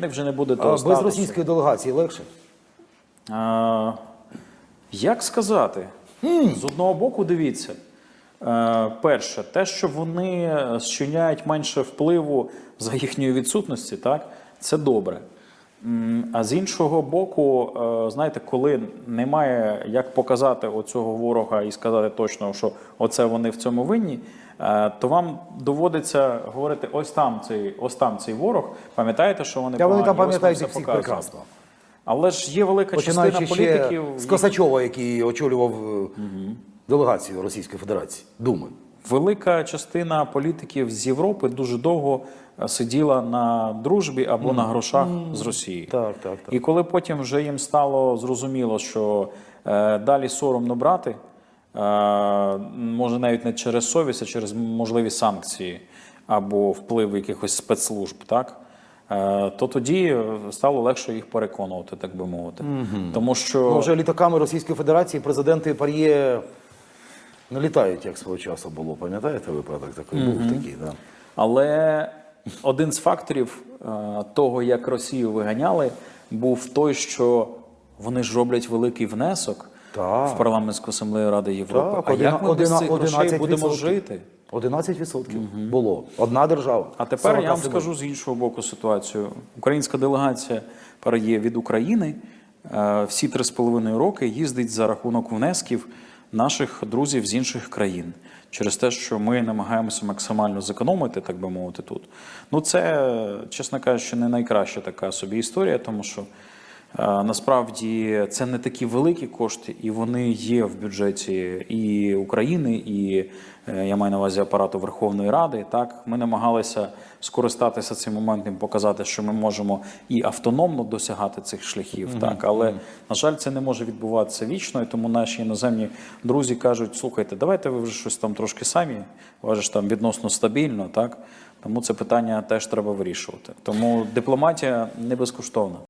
них вже не буде А того без статусу. російської делегації легше? А, як сказати? З одного боку, дивіться. Е, перше, те, що вони щиняють менше впливу за їхньої відсутності, так, це добре. А з іншого боку, е, знаєте, коли немає як показати оцього ворога і сказати точно, що оце вони в цьому винні, е, то вам доводиться говорити: ось там цей, ось там цей ворог. Пам'ятаєте, що вони там погані? Ми пам'ятають всіх прекрасно. Але ж є велика частина Починаючи ще політиків. з Косачова, який очолював е, делегацію Російської Федерації, Думи. Велика частина політиків з Європи дуже довго е, сиділа на дружбі або на грошах з Росією. Так, так, так. І коли потім вже їм стало зрозуміло, що е, далі соромно брати, е, може навіть не через совість, а через можливі санкції або вплив якихось спецслужб, так? е, То тоді е, стало легше їх переконувати, так би мовити. Тому що Ну, вже літаками Російської Федерації президенти Пар'є не літають, як свого часу було. Пам'ятаєте випадок такий? Був такий, да. Але один з факторів е, того, як Росію виганяли, був той, що вони ж роблять великий внесок Так. в парламентську асамблею Ради Європи. Так, а як ми без цих грошей 11%. будемо жити? 11% було. Одна держава. А тепер я вам 47. скажу з іншого боку ситуацію. Українська делегація переє від України е, всі три з половиною роки їздить за рахунок внесків наших друзів з інших країн. Через те, що ми намагаємося максимально зекономити, так би мовити, тут. Ну, це, чесно кажучи, не найкраща така собі історія, тому що насправді це не такі великі кошти, і вони є в бюджеті і України, і е, я маю на увазі апарату Верховної Ради. Так, ми намагалися скористатися цим моментом, показати, що ми можемо і автономно досягати цих шляхів. Так, але на жаль, це не може відбуватися вічно, і тому наші іноземні друзі кажуть: слухайте, давайте ви вже щось там трошки самі, ж там відносно стабільно, так. Тому це питання теж треба вирішувати. Тому дипломатія не безкоштовна.